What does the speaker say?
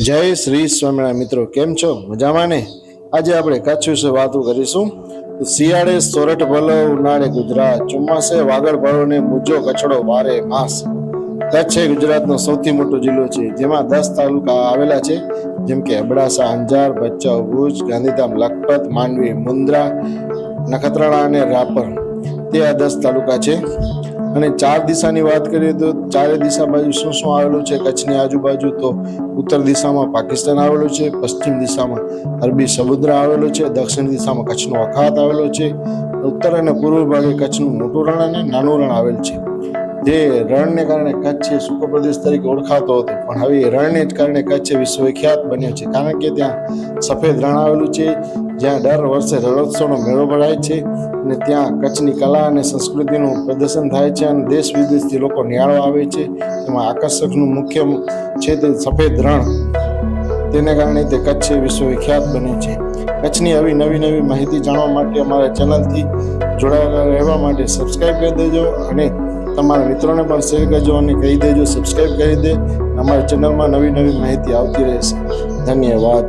જય શ્રી સ્વામિનારાયણ. મિત્રો, કેમ છો? મજામાં ને? આજે આપણે કચ્છ વિશે વાતો કરીશું. શિયાળે સોરઠ ભલો ઉનાળે ગુજરાત. ચોમાસે વાગડ ભલો ને મુજો કચડો વારે માસ. કચ્છ એ ગુજરાતનો સૌથી મોટો જિલ્લો છે. જેમાં દસ તાલુકા આવેલા છે. જેમ કે અબડાસા, અંજાર, ભચાઉ, ભુજ, ગાંધીધામ, લખપત, માંડવી, મુન્દ્રા, નખત્રાણા અને રાપર. તે આ દસ તાલુકા છે. અને ચાર દિશાની વાત કરીએ તો ચારે દિશા બાજુ શું શું આવેલું છે? કચ્છની આજુબાજુ તો ઉત્તર દિશામાં પાકિસ્તાન આવેલું છે, પશ્ચિમ દિશામાં અરબી સમુદ્ર આવેલો છે, દક્ષિણ દિશામાં કચ્છનો અખાત આવેલો છે, ઉત્તર અને પૂર્વ ભાગે કચ્છનું મોટું રણ અને નાનું રણ આવેલ છે. જે રણને કારણે કચ્છ એ સૂકો પ્રદેશ તરીકે ઓળખાતો હતો. પણ હવે એ રણને જ કારણે કચ્છ વિશ્વવિખ્યાત બન્યો છે. કારણ કે ત્યાં સફેદ રણ આવેલું છે, જ્યાં દર વર્ષે રણોત્સવનો મેળો ભરાય છે અને ત્યાં કચ્છની કલા અને સંસ્કૃતિનું પ્રદર્શન થાય છે અને દેશ વિદેશથી લોકો નિહાળવા આવે છે. એમાં આકર્ષકનું મુખ્ય છે તે સફેદ રણ. તેને કારણે તે કચ્છ વિશ્વવિખ્યાત બને છે. કચ્છની આવી નવી નવી માહિતી જાણવા માટે અમારા ચેનલથી જોડાયેલા રહેવા માટે સબસ્ક્રાઈબ કરી દેજો અને તમારા મિત્રોને પણ શેર કરજો અને કહી દેજો સબસ્ક્રાઈબ કરી દે. અમારા ચેનલમાં નવી નવી માહિતી આવતી રહેશે. ધન્યવાદ.